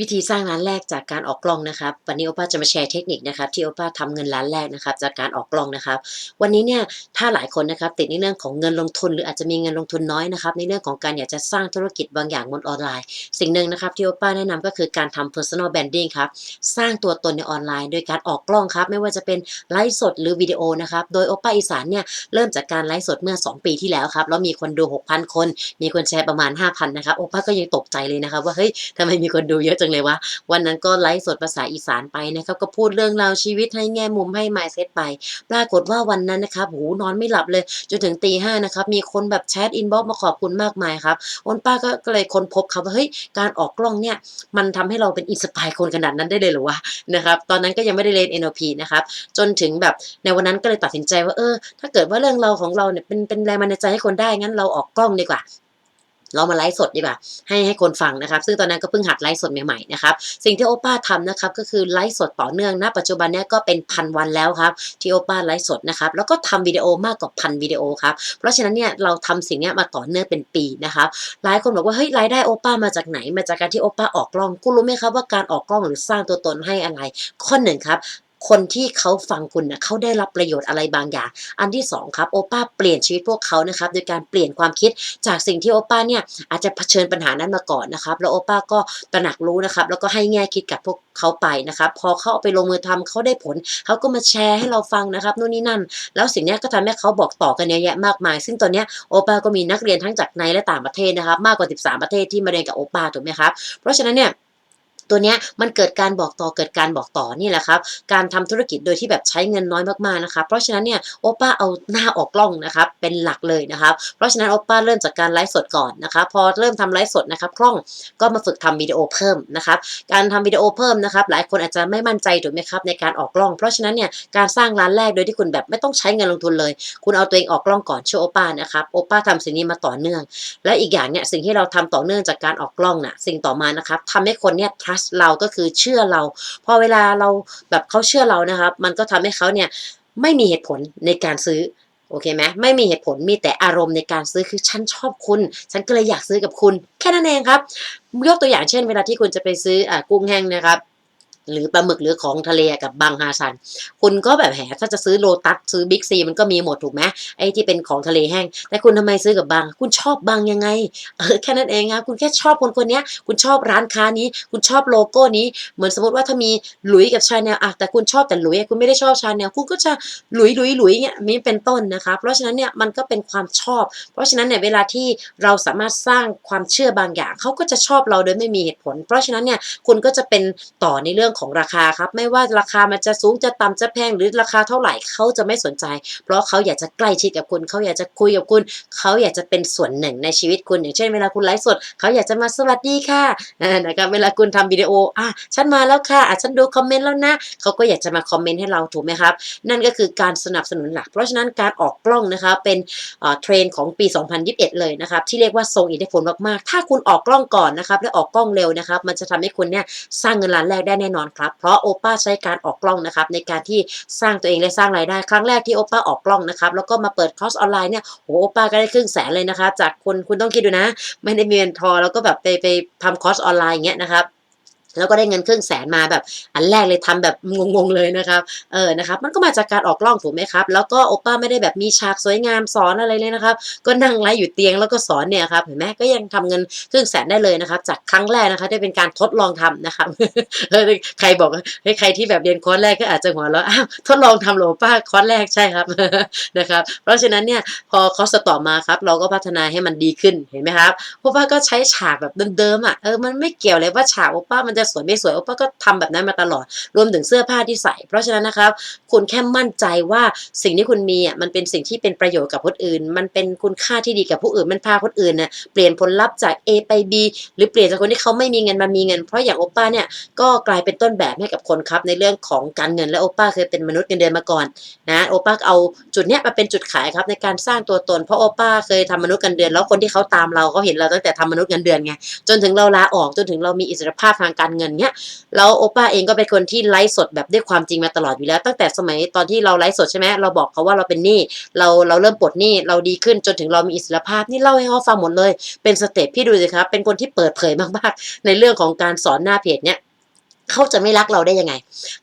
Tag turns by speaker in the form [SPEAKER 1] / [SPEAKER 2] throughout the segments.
[SPEAKER 1] วิธีสร้างร้านแรกจากการออกกล้องนะครับวันนี้โอป้าจะมาแชร์เทคนิคนะครับที่โอป้าทำเงินร้านแรกนะครับจากการออกกล้องนะครับ วันนี้เนี่ยถ้าหลายคนนะครับติดในเรื่องของเงินลงทุน หรืออาจจะมีเงินลงทุนน้อยนะครับในเรื่องของการอยากจะสร้างธุรกิจบางอย่างบนออนไลน์ สิ่งหนึ่งนะครับที่โอป้าแนะนำก็คือการทำ personal branding ครับสร้างตัวตนในออนไลน์ โดยการออกกล้องครับไม่ว่าจะเป็นไลฟ์สดหรือวิดีโอนะครับโดยโอป้าอีสานเนี่ยเริ่มจากการไลฟ์สดเมื่อ 2 ปีที่แล้วครับแล้วมีคนดู 6,000 คน มีคนแชร์ประมาณ 5,000นะครับโอป้าก็ยังตกใจเลยนะครับว่าเฮ้ยทำไมมีคนดูเยอะจังเลยวะวันนั้นก็ไลฟ์สดภาษาอีสานไปนะครับก็พูดเรื่องราวชีวิตให้แง่มุมให้ไมซ์เซตไป ปรากฏว่าวันนั้นนะครับโหนอนไม่หลับเลยจนถึงตีห้านะครับมีคนแบบแชทอินบ็อกมาขอบคุณมากมายครับอนป้าก็เลยค้นพบครับว่าเฮ้ยการออกกล้องเนี่ยมันทำให้เราเป็นอินสปายคนขนาดนั้นได้เลยหรือวะนะครับตอนนั้นก็ยังไม่ได้เรียน NLP นะครับจนถึงแบบในวันนั้นก็เลยตัดสินใจว่าเออ ถ้าเกิดว่าเรื่องเราวของเราเนี่ยเป็นเป็นแรงบันดาลใจให้คนได้งั้นเราออกกล้องดีกว่า เรามาไลฟ์สดดีกว่าให้ให้คนฟังนะครับ ซึ่งตอนนั้นก็เพิ่งหัดไลฟ์สดใหม่ๆนะครับสิ่งที่โอป้าทำนะครับก็คือไลฟ์สดต่อเนื่องณปัจจุบันนี้ก็เป็นพันวันแล้วครับที่โอป้าไลฟ์สดนะครับแล้วก็ทำวิดีโอมากกว่าพันวิดีโอครับเพราะฉะนั้นเนี่ยเราทำสิ่งนี้มาต่อเนื่องเป็นปีนะครับหลายคนบอกว่าเฮ้ยรายได้โอป้ามาจากไหนมาจากการที่โอป้าออกกล้องคุณรู้ไหมครับว่าการออกกล้องหรือสร้างตัวตนให้อะไร ข้อหนึ่งครับ คนที่เขาฟังคุณนะเขาได้รับประโยชน์อะไรบางอย่าง อันที่สองครับโอป้าเปลี่ยนชีวิตพวกเขานะครับโดยการเปลี่ยนความคิดจากสิ่งที่โอป้าเนี่ยอาจจะเผชิญปัญหานั้นมาก่อนนะครับ แล้วโอป้าก็ตระหนักรู้นะครับ แล้วก็ให้แง่คิดกับพวกเขาไปนะครับ พอเขาเอาไปลงมือทำเขาได้ผลเขาก็มาแชร์ให้เราฟังนะครับนู่นนี่นั่น แล้วสิ่งนี้ก็ทำให้เขาบอกต่อกันเยอะแยะมากมาย ซึ่งตอนนี้โอป้าก็มีนักเรียนทั้งจากในและต่างประเทศนะครับ มากกว่า 13 ประเทศที่มาเรียนกับโอป้าถูกไหมครับเพราะฉะนั้นเนี่ย ตัวเนี้ยมันเกิดการบอกต่อเกิดการบอกต่อนี่แหละครับ การทำธุรกิจโดยที่แบบใช้เงินน้อยมากๆนะครับเพราะฉะนั้นเนี่ยโอป้าเอาหน้าออกกล้องนะครับเป็นหลักเลยนะครับเพราะฉะนั้นโอป้าเริ่มจากการไลฟ์สดก่อนนะครับพอเริ่มทำไลฟ์สดนะครับคล่องก็มาฝึกทำวิดีโอเพิ่มนะครับการทำวิดีโอเพิ่มนะครับหลายคนอาจจะไม่มั่นใจถูกไหมครับในการออกกล้อง เพราะฉะนั้นเนี่ยการสร้างร้านแรกโดยที่คุณแบบไม่ต้องใช้เงินลงทุนเลย คุณเอาตัวเองออกกล้องก่อนเชื่อโอป้านะครับโอป้าทำสิ่งนี้มาต่อเนื่อง และอีกอย่างเนี่ยสิ่งที่เราทำต่อเนื่องจากการออกกล้องน่ะสิ่งต่อมานะครับทำให้คนเนี่ย trust เราก็คือเชื่อเรา พอเวลาเราแบบเขาเชื่อเรานะครับ มันก็ทำให้เขาเนี่ยไม่มีเหตุผลในการซื้อโอเคไหมไม่มีเหตุผลมีแต่อารมณ์ในการซื้อคือฉันชอบคุณ ฉันก็เลยอยากซื้อกับคุณ แค่นั้นเองครับ ยกตัวอย่างเช่น เวลาที่คุณจะไปซื้ออกุ้งแห้งนะครับ หรือปลาหมึกหรือของทะเลกับบางฮาซัน คุณก็แบบแหมถ้าจะซื้อโลตัสซื้อบิ๊กซีมันก็มีหมดถูกไหมไอ้ที่เป็นของทะเลแห้ง แต่คุณทำไมซื้อกับบาง คุณชอบบางยังไงเออแค่นั้นเองครับคุณแค่ชอบคนคนนี้คุณชอบร้านค้านี้ คุณชอบโลโก้นี้ เหมือนสมมติว่าถ้ามีหลุยกับชาแนลอะแต่คุณชอบแต่หลุยคุณไม่ได้ชอบชาแนลคุณก็จะหลุยหลุยหลุยเนี่ยมีเป็นต้นนะคะ เพราะฉะนั้นเนี่ยมันก็เป็นความชอบ เพราะฉะนั้นเนี่ยเวลาที่เราสามารถสร้างความเชื่อบางอย่างเขาก็จะชอบเราโดยไม่มีเหตุผล เพราะฉะนั้นเนี่ยคุณก็จะเป็นต่อในเรื่องของราคาครับ ไม่ว่าราคามันจะสูงจะต่ำจะแพงหรือราคาเท่าไหร่เขาจะไม่สนใจ เพราะเขาอยากจะใกล้ชิดกับคุณเขาอยากจะคุยกับคุณ เขาอยากจะเป็นส่วนหนึ่งในชีวิตคุณ อย่างเช่นเวลาคุณไลฟ์สดเขาอยากจะมาสวัสดีค่ะนะครับเวลาคุณทำวิดีโออะฉันมาแล้วค่ะอะฉันดูคอมเมนต์แล้วนะเขาก็อยากจะมาคอมเมนต์ให้เราถูกไหมครับ นั่นก็คือการสนับสนุนหลัก เพราะฉะนั้นการออกกล้องนะคะเป็นเทรนของปี 2021 เลยนะครับที่เรียกว่าทรงอิทธิพลมากๆ ถ้าคุณออกกล้องก่อนนะครับและออกกล้องเร็วนะครับมันจะทำให้คุณเนี่ยสร้างเงินล้านแรกได้แน่นอนครับ เพราะโอป้าใช้การออกกล้องนะครับในการที่สร้างตัวเองและสร้างรายได้ ครั้งแรกที่โอป้าออกกล้องนะครับแล้วก็มาเปิดคอร์สออนไลน์เนี่ยโหโอป้าก็ได้ครึ่งแสนเลยนะคะ จากคนคุณต้องคิดดูนะ ไม่ได้มีเงินทอแล้วก็แบบไปไปทำคอร์สออนไลน์อย่างเงี้ยนะครับ แล้วก็ได้เงินครึ่งแสนมาแบบ อันแรกเลยทำแบบงงๆเลยนะครับเออนะครับมันก็มาจากการออกกล้องถูกไหมครับ แล้วก็โอป้าไม่ได้แบบมีฉากสวยงามสอนอะไรเลยนะครับ ก็นั่งไลฟ์อยู่เตียงแล้วก็สอนเนี่ยครับเห็นไหมก็ยังทำเงินครึ่งแสนได้เลยนะครับ จากครั้งแรกนะคะที่เป็นการทดลองทำนะครับเออใครบอกว่าเฮ้ใครที่แบบเรียนคอร์สแรกก็อาจจะหัวเราะอ้าวทดลองทำเหรอป้าคอร์สแรกใช่ครับนะครับ เพราะฉะนั้นเนี่ยพอคอร์สต่อมาครับ เราก็พัฒนาให้มันดีขึ้นเห็นไหมครับโอป้าก็ใช้ฉากแบบเดิมๆอะเออมันไม่เกี่ยวเลยว่าฉากโอป้ามันจะสวยไม่สวยโอป้าก็ทำแบบนั้นมาตลอด รวมถึงเสื้อผ้าที่ใส่ เพราะฉะนั้นนะครับ คุณแค่มั่นใจว่าสิ่งที่คุณมีอะมันเป็นสิ่งที่เป็นประโยชน์กับคนอื่น มันเป็นคุณค่าที่ดีกับผู้อื่นมันพาคนอื่นน่ะเปลี่ยนผลลัพธ์จาก A ไป B หรือเปลี่ยนจากคนที่เขาไม่มีเงินมามีเงิน เพราะอย่างโอป้าเนี่ยก็กลายเป็นต้นแบบให้กับคนครับในเรื่องของการเงินและโอป้าเคยเป็นมนุษย์เงินเดือนมาก่อนนะโอป้าเอาจุดเนี้ยมาเป็นจุดขายครับในการสร้างตัวตน เพราะโอป้าเคยทำมนุษย์เงินเดือน แล้วคนที่เขาตามเราเขาเห็นเราตั้งแต่ทำมนุษย์เงินเดือนไงจนถึงเราลาออกจนถึงเรามีอิสรภาพทางการเงินเนี้ยแล้วโอป้าเองก็เป็นคนที่ไลฟ์สดแบบด้วยความจริงมาตลอดอยู่แล้ว ตั้งแต่สมัยตอนที่เราไลฟ์สดใช่ไหมเราบอกเขาว่าเราเป็นหนี้เราเราเริ่มปลดหนี้เราดีขึ้นจนถึงเรามีอิสรภาพนี่เล่าให้เขาฟังหมดเลย เป็นสเต็ปพี่ดูสิครับเป็นคนที่เปิดเผยมากๆในเรื่องของการสอนหน้าเพจเนี้ย เขาจะไม่รักเราได้ยังไง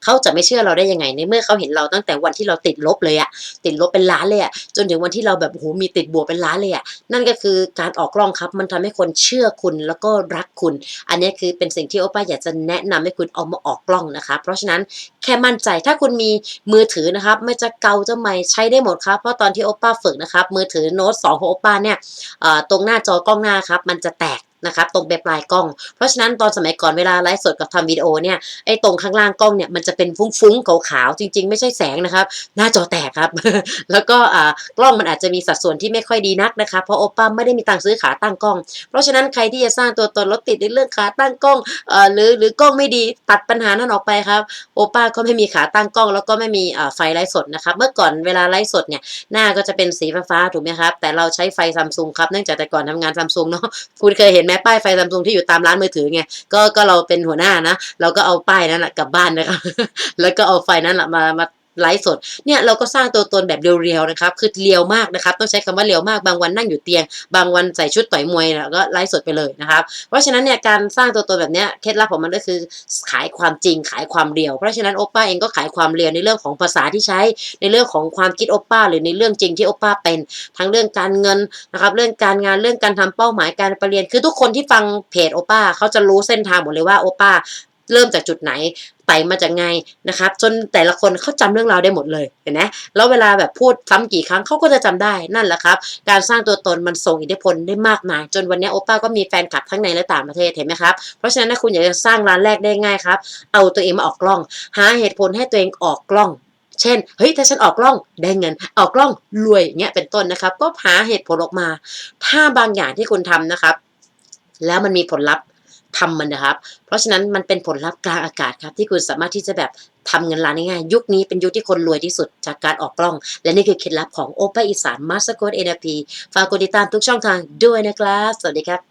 [SPEAKER 1] เขาจะไม่เชื่อเราได้ยังไง ในเมื่อเขาเห็นเราตั้งแต่วันที่เราติดลบเลยอะติดลบเป็นล้านเลยอะจนถึงวันที่เราแบบโหมีติดบวกเป็นล้านเลยอะนั่นก็คือการออกกล้องครับ มันทำให้คนเชื่อคุณแล้วก็รักคุณ อันนี้คือเป็นสิ่งที่โอป้าอยากจะแนะนำให้คุณเอามาออกกล้องนะคะ เพราะฉะนั้นแค่มั่นใจถ้าคุณมีมือถือนะครับ ไม่จะเกาจะไม่ใช้ได้หมดครับ เพราะตอนที่โอป้าฝึกนะครับ มือถือโน้ต2ของโอป้าเนี่ยตรงหน้าจอกล้องหน้าครับ มันจะแตก นะครับตรงปลายกล้อง เพราะฉะนั้นตอนสมัยก่อนเวลาไลฟ์สดกับทำวิดีโอเนี่ยไอ้ตรงข้างล่างกล้องเนี่ยมันจะเป็นฟุ้งๆขาวๆจริง ๆ ไม่ใช่แสงนะครับ หน้าจอแตกครับ แล้วก็อ่ากล้องมันอาจจะมีสัดส่วนที่ไม่ค่อยดีนักนะคะเพราะโอป้าไม่ได้มีตังค์ซื้อขาตั้งกล้อง เพราะฉะนั้นใครที่จะสร้างตัวตนรถติดในเรื่องขาตั้งกล้องเอ่อหรือหรือกล้องไม่ดีตัดปัญหานั้นออกไปครับโอป้าก็ไม่มีขาตั้งกล้อง แล้วก็ไม่มีไฟไลฟ์สดนะครับเมื่อก่อนเวลาไลฟ์สดเนี่ยหน้าก็จะเป็นสีฟ้าๆถูกไหมครับแต่เราใช้ไฟซัมซุงครับเนื่องจากแต่ก่อนทำงานซัมซุงเนาะคุณเคยเห็นไหมป้ายไฟซัมซุงที่อยู่ตามร้านมือถือไงก็ก็เราเป็นหัวหน้านะ เราก็เอาป้ายนั้นแหละกลับบ้านนะครับแล้วก็เอาไฟนั้นแหละมามา ไลฟ์สดเนี่ยเราก็สร้างตัวตนแบบเรียวๆนะครับคือเรียวมากนะครับต้องใช้คำว่าเรียวมากบางวันนั่งอยู่เตียง บางวันใส่ชุดต่อยมวยแล้วก็ไลฟ์สดไปเลยนะครับ เพราะฉะนั้นเนี่ยการสร้างตัวตนแบบเนี้ยเคล็ดลับของมันก็คือขายความจริงขายความเรียว เพราะฉะนั้นโอป้าเองก็ขายความเรียวในเรื่องของภาษาที่ใช้ในเรื่องของความคิดโอป้า หรือในเรื่องจริงที่โอป้าเป็น ทั้งเรื่องการเงินนะครับเรื่องการงานเรื่องการทำเป้าหมายการไปเรียนคือทุกคนที่ฟังเพจโอป้าเขาจะรู้เส้นทางหมดเลยว่าโอป้าเริ่มจากจุดไหน ไต่มาจากไงนะครับจนแต่ละคนเขาจำเรื่องราวได้หมดเลยเห็นไหมแล้วเวลาแบบพูดซ้ำกี่ครั้งเขาก็จะจำได้นั่นแหละครับ การสร้างตัวตนมันส่งอิทธิพลได้มากมาย จนวันนี้โอป้าก็มีแฟนคลับทั้งในและต่างประเทศเห็นไหมครับเพราะฉะนั้นถ้าคุณอยากจะสร้างร้านแรกได้ง่ายครับ เอาตัวเองมาออกกล้อง หาเหตุผลให้ตัวเองออกกล้องเช่น เฮ้ย ถ้าฉันออกกล้องได้เงิน ออกกล้องรวยอย่างเงี้ยเป็นต้นนะครับ ก็หาเหตุผลออกมา ถ้าบางอย่างที่คุณทำนะครับ แล้วมันมีผลลัพธ์ ทำมันนะครับ เพราะฉะนั้นมันเป็นผลลัพธ์กลางอากาศครับ ที่คุณสามารถที่จะแบบทำเงินล้านง่ายยุคนี้เป็นยุคที่คนรวยที่สุดจากการออกกล้อง และนี่คือเคล็ดลับของโอป้าอีสานมาสเตอร์โค้ดเอ็นพีฝากกดติดตามทุกช่องทางด้วยนะครับ สวัสดีครับ